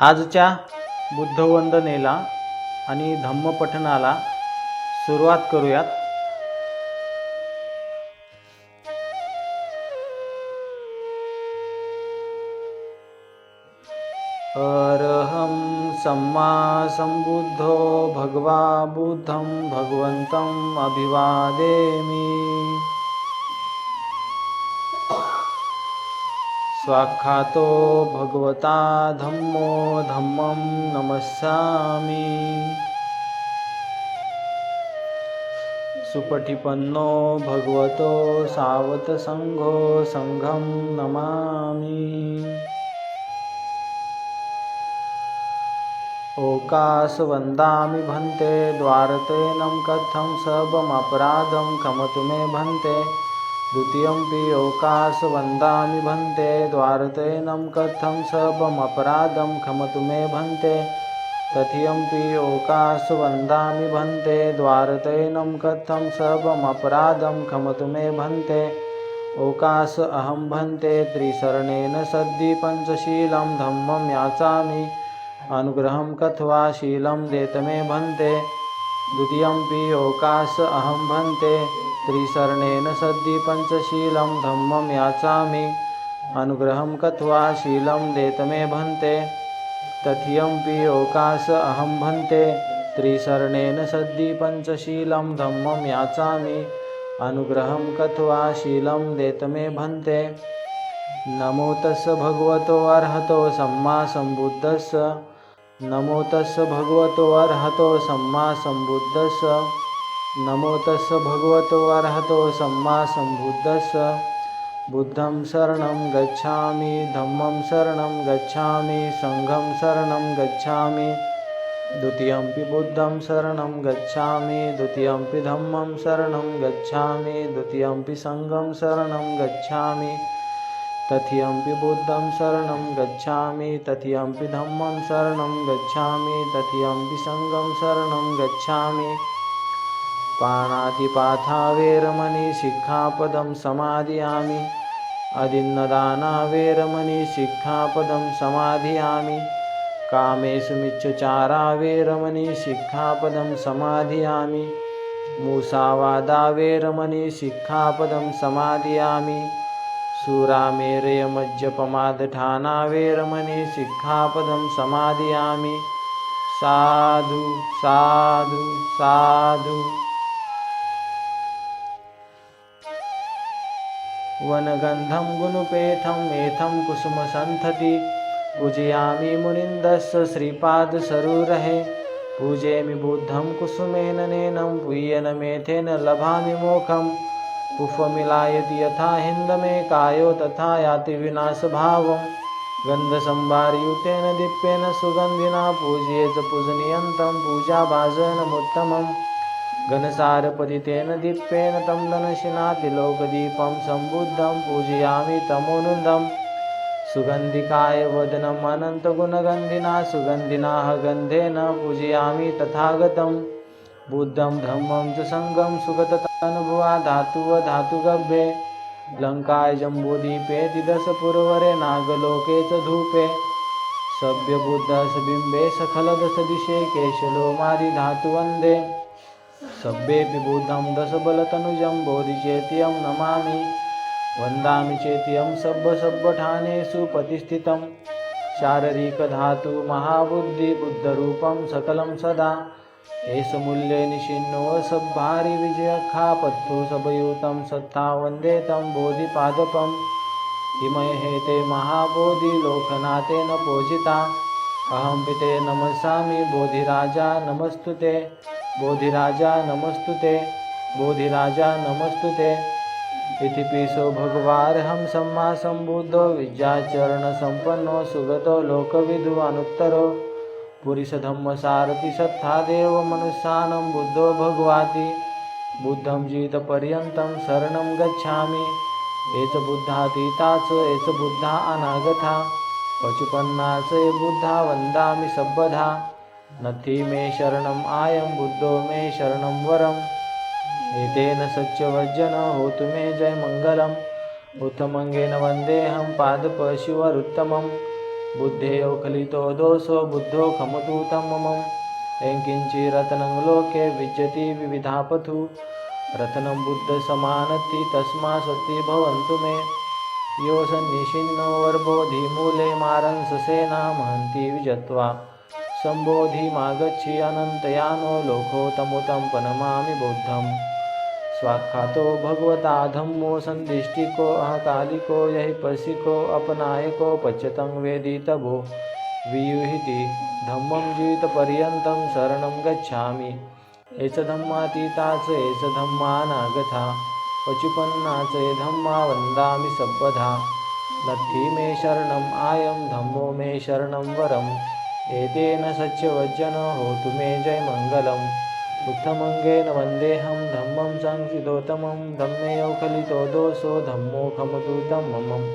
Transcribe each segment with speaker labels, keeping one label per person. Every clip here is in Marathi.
Speaker 1: आजच्या बुद्धवंदनेला आणि धम्मपठणाला सुरुवात करूयात. अरहं सम्मा संबुद्धो भगवा बुद्धं भगवन्तम् अभिवादेमि। स्वाख्यातो भगवता धम्मो धम्मं नमस्सामि। सुपठिपन्नो भगवतो सावतसङ्घो सङ्घं नमामि। ओकासवन्दामि भन्ते द्वारतेनं कथं सबमपराधं कमतु मे भन्ते। द्वितीयं पि ओकासवन्दामि भन्ते द्वारतेनं कथं सर्वमपराधं खमतु मे भन्ते। पि ओकासवन्दामि भन्ते द्वारतेनं कथं सर्वमपराधं खमतु मे भन्ते। ओकास अहं भन्ते त्रिशरणेन सद्धि पञ्चशीलं धम्मं याचामि। अनुग्रहं कथवा शीलं देत मे भन्ते। द्वितीयम्पि ओकास अहं भन्ते त्रिशरणेन सद्दि पञ्चशीलं धम्मं याचामि। अनुग्रहं कथवा शीलं देतमे भन्ते भन्ते। पि ओकास अहं भन्ते त्रिशरणेन सद्दि पञ्चशीलं धम्मं याचामि। अनुग्रहं कथवा शीलं देतमे भन्ते। नमो तस्य भगवतो अर्हतो सम्मा सम्बुद्धस्य। नमो तस्स भगवतो अर्हतो सम्मा सम्बुद्धस्स नमो तस्स भगवतो अर्हतो सम्मा सम्बुद्धस्स बुद्धं शरणं गच्छामि धम्मं शरणं गच्छामि सङ्घं शरणं गच्छामि। द्वितीयम्पि बुद्धं शरणं गच्छामि द्वितीयम्पि धम्मं शरणं गच्छामि द्वितीयम्पि सङ्घं शरणं गच्छामि तथियम्पि बुद्धं शरणं गच्छामि तथियम्पि धम्मं शरणं गच्छामि तथियम्पि सङ्घं शरणं गच्छामि। पाणातिपाथा वेरमणि शिक्षापदं समाधियामि। अदिन्नदाना वेरमणि शिक्षापदं समाधियामि। कामेषु मिच्छुचारा वेरमणि शिक्षापदं समाधियामि। मूसावादा वेरमणि शिक्षापदं समाधियामि सुरामेरयमज्जपमादठाना वेरमणि शिक्षापदं समाधियामि साधु साधु साधु। वनगन्धं गुणपेथम् एथं कुसुमसन्थति पूजयामि मुनिन्दस्य श्रीपादसरोरहे। पूजयामि बुद्धं कुसुमेन नेनं पुय्यन मेथेन लभामि मोक्षम् पुष्पमिलायति यथा हिन्दमे कायो तथा याति विनाशभावं। गन्धसंभारयुतेन दीप्येन सुगन्धिना पूजयेत पूजनीयन्तं पूजाभाजनमुत्तमं घनसारपतितेन दीप्येन तं धनशिनातिलोकदीपं सम्बुद्धं पूजयामि तमोनुदं सुगन्धिकाय वदनम् अनन्तगुणगन्धिना सुगन्धिनाः गन्धेन पूजयामि तथागतम्। बुद्धं धम्मं च सङ्गं सुगततानुभवा धातुव धातुगभ्ये लङ्काय जम्बूदीपे दिदशपुरवरे नागलोके च धूपे। सभ्यबुद्धसबिम्बे सखलदशदिशे केशलोमादिधातुवन्दे सभ्येऽपि बुद्धं दशबलतनुजं बोधिचेत्यं नमामि। वन्दामि चेत्यं सब्बसब्बठानेषु पतिस्थितं शारीरिकधातु महाबुद्धिबुद्धरूपं सकलं सदा। हे मूल्ये निशिन्नो सब्भारि विजयखापत्थु सबयुतं सत्ता वन्दे तं बोधिपादपम् हिमहेते महाबोधिलोकनाथेन पूजिता। अहं पिते नमसामि बोधिराजा नमस्तु ते बोधिराजा नमस्तु ते बोधिराजा नमस्तु ते इति पीसो भगवार्हं सम्मा सम्बुद्धो विद्याचरणसम्पन्नो सुगतो लोकविधुवानुत्तरो अनुत्तरो सत्थादेव मनुष्यानं बुद्धो भगवाति। बुद्धं जीतपर्यन्तं शरणं गच्छामि। एच बुद्धातीता च एच बुद्धा अनागथा पचुपन्ना च बुद्धा वन्दामि सब्बधा। नथि मे शरणम् आयं बुद्धो मे शरणं वरम्। एतेन सत्यवज्जन होतु मे जयमङ्गलम्। उत्तमङ्गेन वन्देऽहं पादपशिवरुत्तमम्। बुद्धेयो खलितो दोषो बुद्धो खमतु तं मम एङ्किञ्चिरत्नं लोके विद्यति विविधापथु रत्नं बुद्धसमानति तस्मा सति भवन्तु मे यो सन्निषिन्नो वर्बोधिमूले मारंससेना महन्ति विजत्वा सम्बोधिमागच्छि अनन्तयानो लोकोतमुतं पनमामि बौद्धम् स्वाख्यातो भगवता धम्मो सन्दिष्टिको अहकालिको यहिपसिको अपनायको पच्यतं वेदितभो। वियुहिति धम्मं जीवितपर्यन्तं शरणं गच्छामि। H धम्मातीताच H धम्मानागथा। पचुपन्नाच ये धम्मा वन्दामि सर्वधा नत्थि मे शरणम् आयं धम्मो मे शरणं वरम्। एतेन सच्यवज्जनो होतु मे जयमङ्गलम्। उत्तमङ्गेन वन्देऽहं धम्मं संसिदोत्तमं धम्मे खलितो दोषो धम्मो खमतु धम्मम्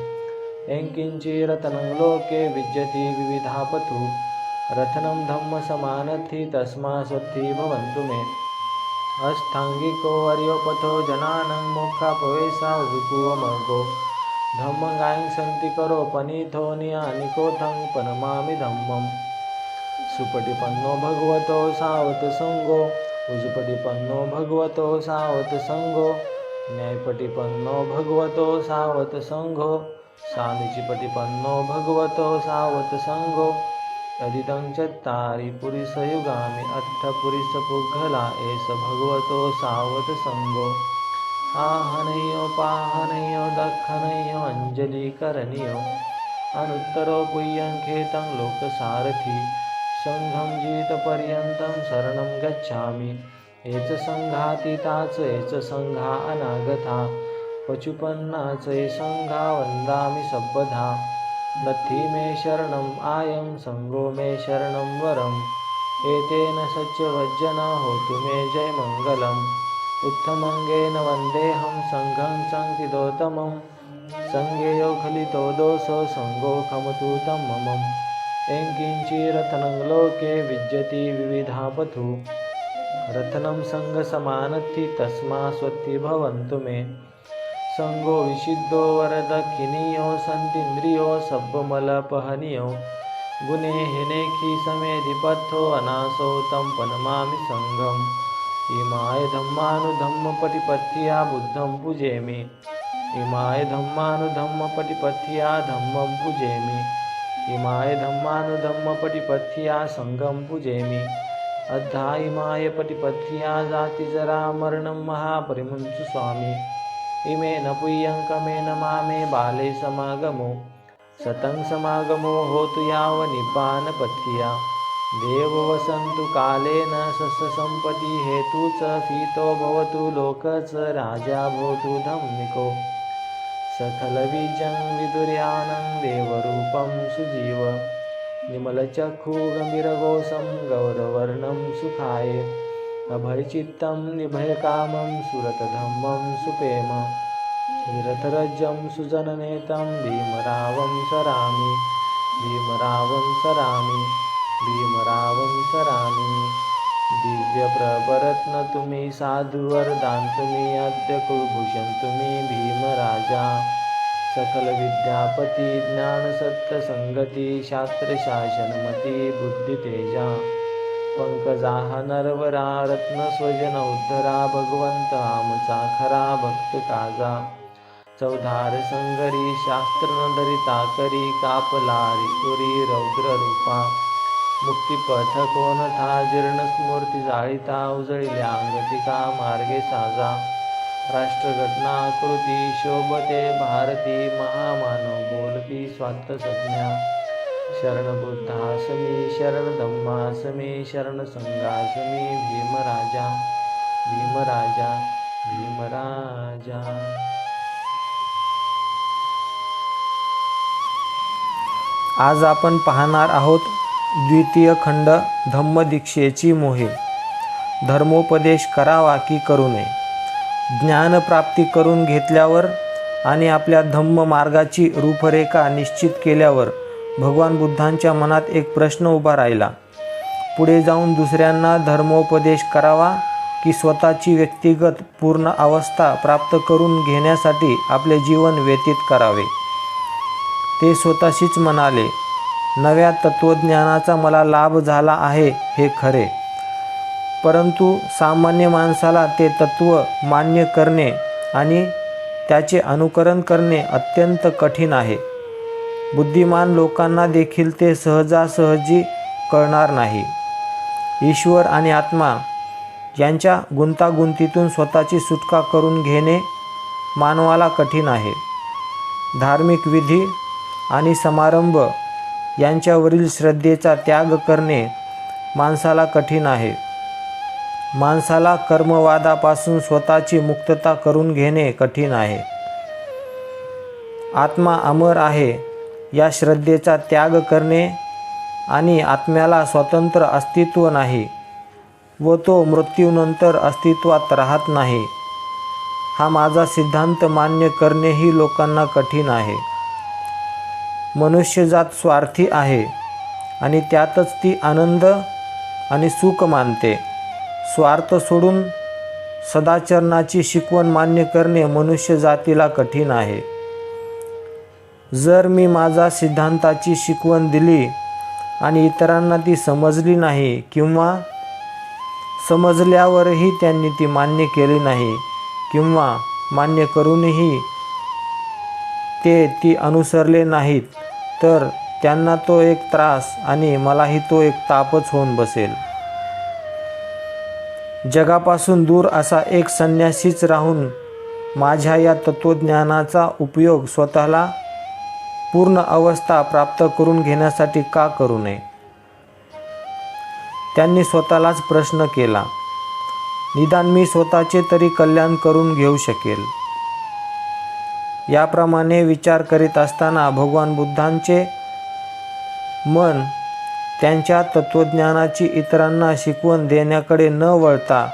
Speaker 1: एङ्किञ्चिरतनं लोके विद्यति विविधापथु रथनं धम्मसमानथि तस्मा सत्थि भवन्तु मे अष्टाङ्गिको वर्योपथो जनानं मोक्षापवेशा विपुवमर्गो धम्मगायं सन्ति करो पनीथो नियानिकोथं पनमामि धम्मम् सुपटिपन्नो भगवतो सावत उजपटी पन्नो भगवतो सावत संघो न्यायपटीपन्नो भगवतो सावत संघो सामीचीपटीपन्नो भगवतो सावत संघो अदितं चत्तारि पुरिसयुगामि अट्ठपुरिसपुग्घला एष भगवतो सावत संघो। आहनयो पाहनयो दखनयो अञ्जलिकरणीयो अनुत्तरो पुय्यङ्खेतं लोकसारथी। संघं जितपर्यन्तं शरणं गच्छामि। एच संघातीताच एच सङ्घा अनागता। पचुपन्नाच सङ्घा वन्दामि सब्बधा। नथी मे शरणम् आयं संगो मे शरणं वरम्। एतेन सच्यवज्जन होतु मे जयमङ्गलम् उत्तमङ्गेन वन्देऽहं सङ्घं सङ्कितोत्तमं सङ्गेयो खलितो दोषो सङ्गो खमतु तं ममम् एङ्किञ्चिरतनं लोके विद्यति विविधापथु। रत्नं सङ्गसमानत्ति तस्मा स्वत्ति भवन्तु मे। सङ्गो विशिद्धो वरदखिनीयो सन्तीन्द्रियो सब्बमलपहनीयो। गुणे हिनेखि समेधिपथो अनासो तं पनमामि सङ्घम् इमाय धम्मानुधम्मपटिपथ्या बुद्धं पूजेमि इमाय धम्मानुधम्मपटिपथ्या धम्मं पूजेमि इमाय धम्मानुधम्मपटिपथ्या सङ्गं पूजेमि अद्धा इमाय पटिपथ्या जातिजरामरणं महापरिमुञ्चु स्वामी। इमे इमेन पुय्यङ्कमेन मामे बाले समागमो। सतं समागमो होतु यावनिपानपथ्या देव वसन्तु कालेन सस्यसम्पत्ति हेतु च फीतो भवतु लोक राजा भवतु धम्मिको। सकलबीजं विदुर्यानं देवरूपं सुजीव। निमलचक्षुगम्भीरघोषं गौरवर्णं सुखाय। अभयचित्तं निभयकामं सुरतधम्मं सुपेम। विरथरज्जं सुजननेतं भीमरावं सरामि। भीमरावं सरामि। भीमरावं सरामि दिव्य दिव्यप्रभरत्न तुम्ही साधुवरदान तुम्ही अद्य कुलभूषण तुम्ही भीमराजा सकल विद्यापती ज्ञानसत्यसंगती बुद्धी बुद्धितेजा पंकजाह नरवरा रत्नस्वजन उद्धरा भगवंत आमचा खरा भक्त काजा चौधार संगरी शास्त्र नदरिता करी कापलारी पुरी रौद्र रूपा। मुक्तिपथ कोण था जीर्ण स्मृती जाळीता उजळल्या अंगतिका मार्गे साजा. राष्ट्रघटना कृती शोभते भारती महामानव बोलती स्वार्थ संज्ञा शरण बुद्धासमी शरण धम्मासमी शरण संघासमी भीमराजा. भीमराजा भीमराजा. आज आपण पाहणार आहोत द्वितीय खंड धम्मदीक्षेची मोहीम. धर्मोपदेश करावा की करू नये. ज्ञानप्राप्ती करून घेतल्यावर आणि आपल्या धम्म मार्गाची रूपरेखा निश्चित केल्यावर भगवान बुद्धांच्या मनात एक प्रश्न उभा राहिला. पुढे जाऊन दुसऱ्यांना धर्मोपदेश करावा की स्वतःची व्यक्तिगत पूर्ण अवस्था प्राप्त करून घेण्यासाठी आपले जीवन व्यतीत करावे. ते स्वतःशीच म्हणाले नव्या तत्त्वज्ञानाचा मला लाभ झाला आहे हे खरे. परंतु सामान्य माणसाला ते तत्त्व मान्य करणे आणि त्याचे अनुकरण करणे अत्यंत कठीण आहे. बुद्धिमान लोकांना देखील ते सहजासहजी कळणार नाही. ईश्वर आणि आत्मा यांच्या गुंतागुंतीतून स्वतःची सुटका करून घेणे मानवाला कठीण आहे. धार्मिक विधी आणि समारंभ यांच्यावरील श्रद्धेचा त्याग करणे माणसाला कठीण आहे. माणसाला कर्मवादापासून स्वतःची मुक्तता करून घेणे कठीण आहे. आत्मा अमर आहे या श्रद्धेचा त्याग करणे आणि आत्म्याला स्वतंत्र अस्तित्व नाही व तो मृत्यूनंतर अस्तित्वात राहत नाही. हा माझा सिद्धांत मान्य करणेही लोकांना कठीण आहे. मनुष्यजात स्वार्थी आहे आणि त्यातच ती आनंद आणि सुख मानते. स्वार्थ सोडून सदाचरणाची शिकवण मान्य करणे मनुष्यजातीला कठीण आहे. जर मी माझा सिद्धांताची शिकवण दिली आणि इतरांना ती समजली नाही किंवा समजल्यावरही त्यांनी ती मान्य केली नाही किंवा मान्य करूनही ते ती अनुसरले नाहीत तर त्यांना तो एक त्रास आणि मलाही तो एक तापच होऊन बसेल. जगापासून दूर असा एक संन्यासीच राहून माझ्या या तत्त्वज्ञानाचा उपयोग स्वतःला पूर्ण अवस्था प्राप्त करून घेण्यासाठी का करू नये? त्यांनी स्वतःलाच प्रश्न केला. निदान मी स्वतःचे तरी कल्याण करून घेऊ शकेल. याप्रमाणे विचार करीत असताना भगवान बुद्धांचे मन त्यांच्या तत्त्वज्ञानाची इतरांना शिकवण देण्याकडे न वळता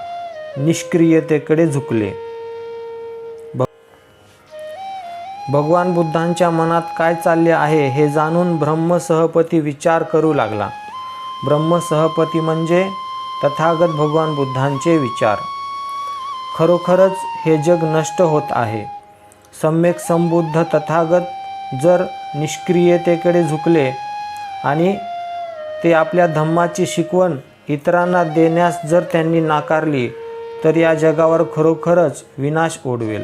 Speaker 1: निष्क्रियतेकडे झुकले. भगवान बुद्धांच्या मनात काय चालले आहे हे जाणून ब्रह्मसहपती विचार करू लागला. ब्रह्मसहपती म्हणजे तथागत भगवान बुद्धांचे विचार. खरोखरच हे जग नष्ट होत आहे. सम्यक संबुद्ध तथागत जर निष्क्रियतेकडे झुकले आणि ते आपल्या धम्माची शिकवण इतरांना देण्यास जर त्यांनी नाकारली तर या जगावर खरोखरच विनाश ओढवेल.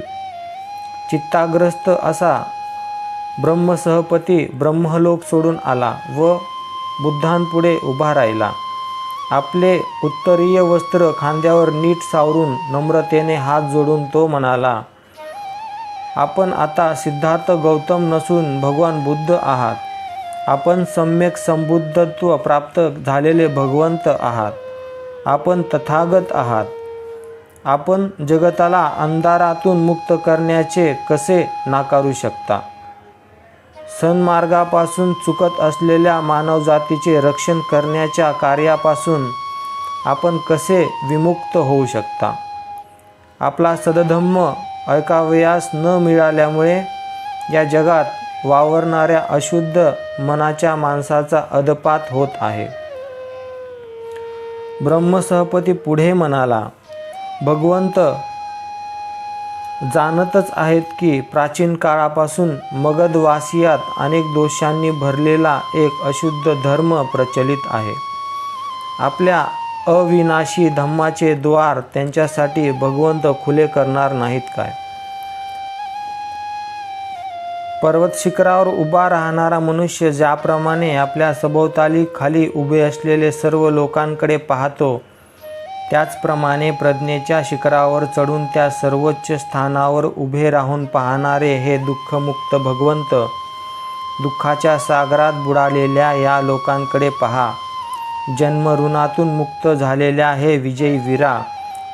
Speaker 1: चित्ताग्रस्त असा ब्रह्मसहपती ब्रह्मलोक सोडून आला व बुद्धांपुढे उभा राहिला. आपले उत्तरीय वस्त्र खांद्यावर नीट सावरून नम्रतेने हात जोडून तो म्हणाला आपण आता सिद्धार्थ गौतम नसून भगवान बुद्ध आहात. आपण सम्यक संबुद्धत्व प्राप्त झालेले भगवंत आहात. आपण तथागत आहात. आपण जगताला अंधारातून मुक्त करण्याचे कसे नाकारू शकता? सन्मार्गापासून चुकत असलेल्या मानवजातीचे रक्षण करण्याच्या कार्यापासून आपण कसे विमुक्त होऊ शकता? आपला सदधम्म ऐकावयास न मिळाल्यामुळे या जगात वावरणाऱ्या अशुद्ध मनाच्या माणसाचा अदपात होत आहे. ब्रह्मसहपती पुढे म्हणाला भगवंत जाणतच आहेत की प्राचीन काळापासून मगधवासियात अनेक दोषांनी भरलेला एक अशुद्ध धर्म प्रचलित आहे. आपल्या अविनाशी धम्माचे द्वार त्यांच्यासाठी भगवंत खुले करणार नाहीत काय? पर्वत शिखरावर उभा राहणारा मनुष्य ज्याप्रमाणे आपल्या सभोवताली खाली उभे असलेले सर्व लोकांकडे पाहतो त्याचप्रमाणे प्रज्ञेच्या शिखरावर चढून त्या सर्वोच्च स्थानावर उभे राहून पाहणारे हे दुःखमुक्त भगवंत दुःखाच्या सागरात बुडालेल्या या लोकांकडे पहा. जन्मऋणातून मुक्त झालेल्या हे विजयी वीरा.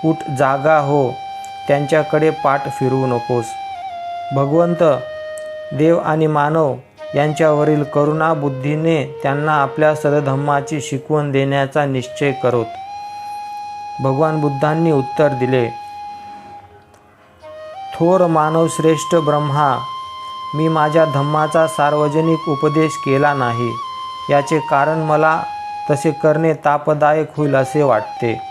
Speaker 1: उठ जागा हो. त्यांच्याकडे पाठ फिरवू नकोस. भगवंत देव आणि मानव यांच्यावरील करुणा बुद्धीने त्यांना आपल्या सदधम्माची शिकवण देण्याचा निश्चय करोत भगवान बुद्धांनी उत्तर दिले. थोर मानवश्रेष्ठ ब्रह्मा मी माझ्या धम्माचा सार्वजनिक उपदेश केला नाही. याचे कारण मला तसे करणे तापदायक होईल असे वाटते.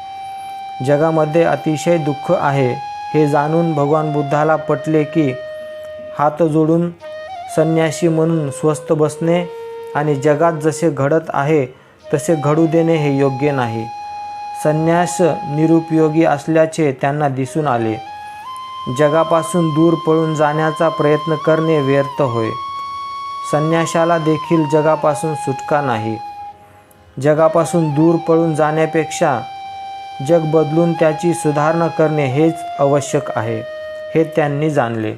Speaker 1: जगामध्ये अतिशय दुःख आहे हे जाणून भगवान बुद्धाला पटले की हात जोडून संन्यासी म्हणून स्वस्थ बसणे आणि जगात जसे घडत आहे तसे घडू देणे हे योग्य नाही. संन्यास निरुपयोगी असल्याचे त्यांना दिसून आले. जगापासून दूर पळून जाण्याचा प्रयत्न करणे व्यर्थ होय. संन्याशाला देखील जगापासून सुटका नाही. जगापासून दूर पळून जाण्यापेक्षा जग बदलून त्याची सुधारणा करणे हेच आवश्यक आहे हे त्यांनी जाणले.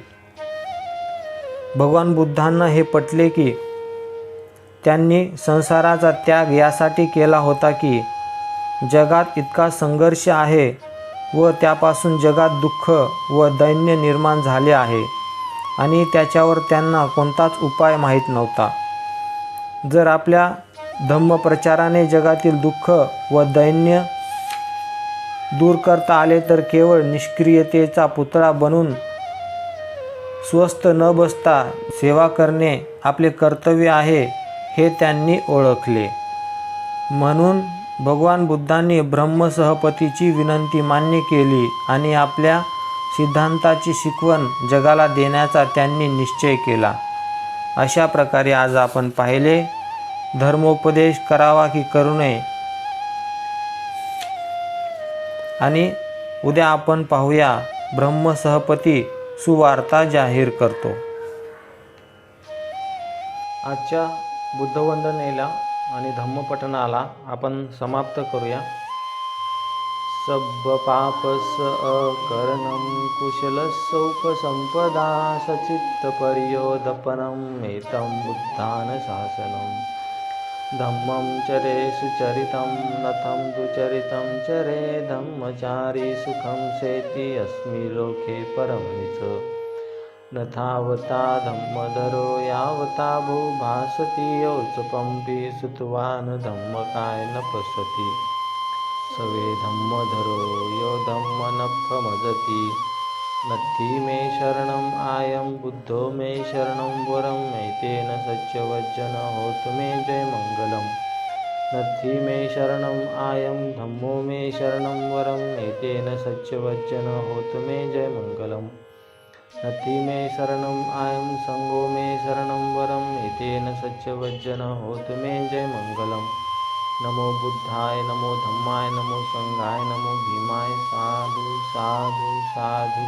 Speaker 1: भगवान बुद्धांना हे पटले की त्यांनी संसाराचा त्याग यासाठी केला होता की जगात इतका संघर्ष आहे व त्यापासून जगात दुःख व दैन्य निर्माण झाले आहे आणि त्याच्यावर त्यांना कोणताच उपाय माहीत नव्हता. जर आपल्या धम्मप्रचाराने जगातील दुःख व दैन्य दूर करता आले तर केवळ निष्क्रियतेचा पुतळा बनून स्वस्थ न बसता सेवा करणे आपले कर्तव्य आहे हे त्यांनी ओळखले. म्हणून भगवान बुद्धांनी ब्रह्मसहपतीची विनंती मान्य केली आणि आपल्या सिद्धांताची शिकवण जगाला देण्याचा त्यांनी निश्चय केला. अशा प्रकारे आज आपण पाहिले. धर्मोपदेश करावा की करू नये? आणि उद्या आपण पाहूया ब्रह्मसहपती सुवार्ता जाहीर करतो. आजच्या बुद्धवंदनेला आणि धम्मपठणाला आपण समाप्त करूया. सब पापस अकरणं कुशलस्सौपसंपदा सचित्तपर्योदपनम् एतं बुद्धान शासनम् धम्मं चरे सुचरितं नथं दुचरितं चरे धम्मचारी सुखं सेति अस्मि लोके परं च न तावता धम्मधरो यावता भूभासति योचपम्पि सुतवान् धम्मकाय न पश्यति। सवे धम्मधरो यो धम्मनफमजति नत्थि मे शरणम् आयं बुद्धो मे शरणं वरं एतेन सत्यवज्जन होतु मे जयमङ्गलम्। नत्थि मे शरणम् आयं धम्मो मे शरणं वरं एतेन सत्यवज्जन होतु मे जयमङ्गलम्। नत्थि मे शरणम् आयं सङ्गो मे शरणं वरं एतेन सत्यवज्जन होतु मे जयमङ्गलम्। नमो बुद्धाय नमो धम्माय नमो सङ्घाय नमो भीमाय साधु साधु साधु